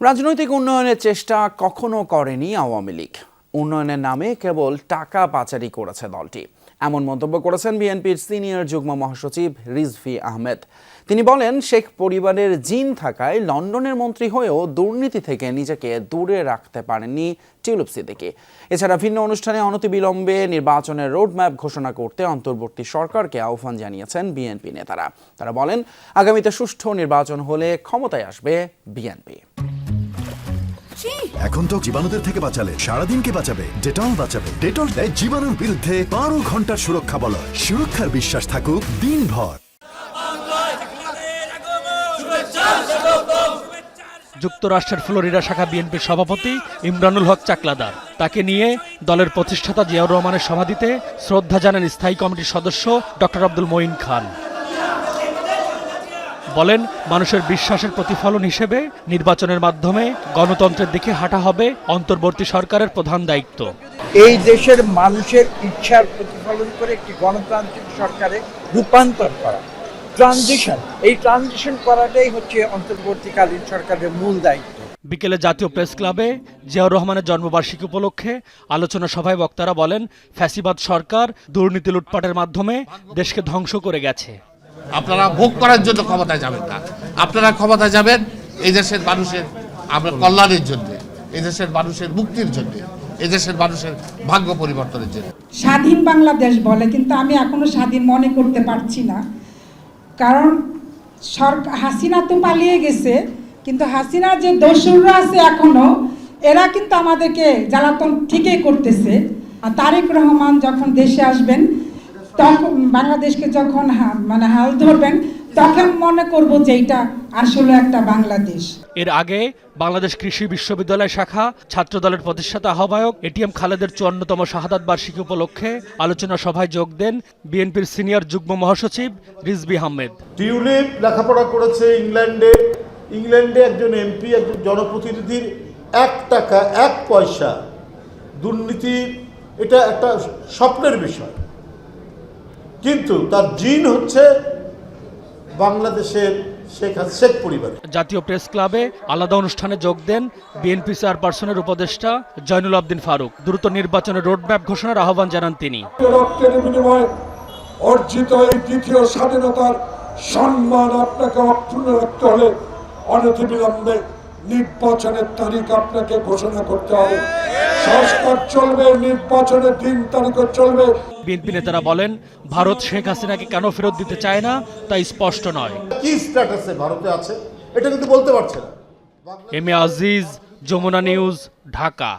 রাজনৈতিক উন্নয়নের চেষ্টা কখনো করেনি আওয়ামী লীগ। উন্নয়নের নামে কেবল টাকা পাচারি করেছে দলটি। এমন মন্তব্য করেছেন বিএনপির সিনিয়র যুগ্ম মহাসচিব রিজভি আহমেদ। তিনি বলেন, শেখ পরিবারের জিন থাকায় লন্ডনের মন্ত্রী হয়েও দুর্নীতি থেকে নিজেকে দূরে রাখতে পারেননি টিউলিপ সিদ্দিকি। এছাড়া ভিন্ন অনুষ্ঠানে অনতিবিলম্বে নির্বাচনের রোডম্যাপ ঘোষণা করতে অন্তর্বর্তী সরকারকে আহ্বান জানিয়েছেন বিএনপি নেতারা। তারা বলেন, আগামীতে সুষ্ঠু নির্বাচন হলে ক্ষমতায় আসবে বিএনপি। এখন তো জীবাণুদের থেকে বাঁচালে সারাদিনকে বাঁচাবে ডেটল বাঁচাবে। ডেটল দেয় জীবাণুর বিরুদ্ধে বারো ঘণ্টার সুরক্ষা বলয় সুরক্ষার বিশ্বাস থাকুক দিনভর। যুক্তরাষ্ট্রের ফ্লোরিডা শাখা বিএনপির সভাপতি ইমরানুল হক চাকলাদার। তাকে নিয়ে দলের প্রতিষ্ঠাতা জিয়াউর রহমানের সমাধিতে শ্রদ্ধা জানান স্থায়ী কমিটির সদস্য ডক্টর আব্দুল মঈন খান। বলেন মানুষের বিশ্বাসের প্রতিফলন হিসেবে নির্বাচনের মাধ্যমে গণতন্ত্রের দিকে হাঁটা হবে অন্তর্বর্তী সরকারের প্রধান দায়িত্ব। এই দেশের মানুষের ইচ্ছার প্রতিফলন করে একটি গণতান্ত্রিক সরকারে রূপান্তর করা ট্রানজিশন এই ট্রানজিশন করাটাই হচ্ছে অন্তর্বর্তীকালীন সরকারের মূল দায়িত্ব। বিকেলে জাতীয় প্রেস ক্লাবে জিয়াউর রহমানের জন্মবার্ষিকী উপলক্ষে আলোচনা সভায় বক্তারা বলেন ফ্যাসিবাদ সরকার দুর্নীতি লুটপাটের মাধ্যমে দেশকে ধ্বংস করে গেছে। আপনারা ভোগ করার জন্য ক্ষমতায় যাবেন না। আপনারা ক্ষমতায় যাবেন এই দেশের মানুষের আমরা কল্যাণের জন্য এই দেশের মানুষের মুক্তির জন্য এই দেশের মানুষের ভাগ্য পরিবর্তনের জন্য। স্বাধীন বাংলাদেশ বলে, কিন্তু আমি এখনও স্বাধীন মনে করতে পারছি না। কারণ সরকার হাসিনা তো পালিয়ে গেছে, কিন্তু হাসিনার যে দস্যুরা আছে এখনও, এরা কিন্তু আমাদেরকে জ্বালাতন ঠিকই করতেছে। আর তারেক রহমান যখন দেশে আসবেন তখন বাংলাদেশকে যখন মানে হাল ধরবেন তখন মনে করব যে এটা আসলে একটা বাংলাদেশ। এর আগে বাংলাদেশ কৃষি বিশ্ববিদ্যালয় শাখা ছাত্রদলের প্রতিষ্ঠাতা আহ্বায়ক এটিএম খালেদের চুয়ান্নতম শাহাদাত বার্ষিকী উপলক্ষে আলোচনা সভায় যোগ দেন বিএনপির সিনিয়র যুগ্ম মহাসচিব রিজবি আহমেদ। টিউলিপ লেখাপড়া করেছে ইংল্যান্ডে। ইংল্যান্ডে একজন এমপি একজন জনপ্রতিনিধির এক টাকা এক পয়সা। দুর্নীতি এটা একটা স্বপ্নের বিষয়। কিন্তু তার জিন হচ্ছে বাংলাদেশের শেখ হাস- শেখ পরিবার জাতীয় প্রেস ক্লাবে আলাদা অনুষ্ঠানে যোগ দেন বিএনপি চেয়ারপারসনের উপদেষ্টা জয়নুল আবদিন ফারুক। দ্রুত নির্বাচনের রোডম্যাপ ঘোষণার আহ্বান জানান তিনি। রক্তের বিনিময়ে অর্জিত এই দ্বিতীয় স্বাধীনতার সম্মান আপনাকে অক্ষুণ্ণ রাখতে হলে অনতিবিলম্বে নির্বাচনের তারিখ আপনাকে ঘোষণা করতে হবে। সংস্কার চলবে নির্বাচনের দিন তারিখও চলবে। বিএনপি নেতারা বলেন ভারত শেখ হাসিনাকে কেন ফেরত দিতে চায় না তাই স্পষ্ট নয়। কি স্ট্যাটাসে ভারতে আছে? এটা কিন্তু বলতে পারছে না। M A Aziz Jamuna news Dhaka.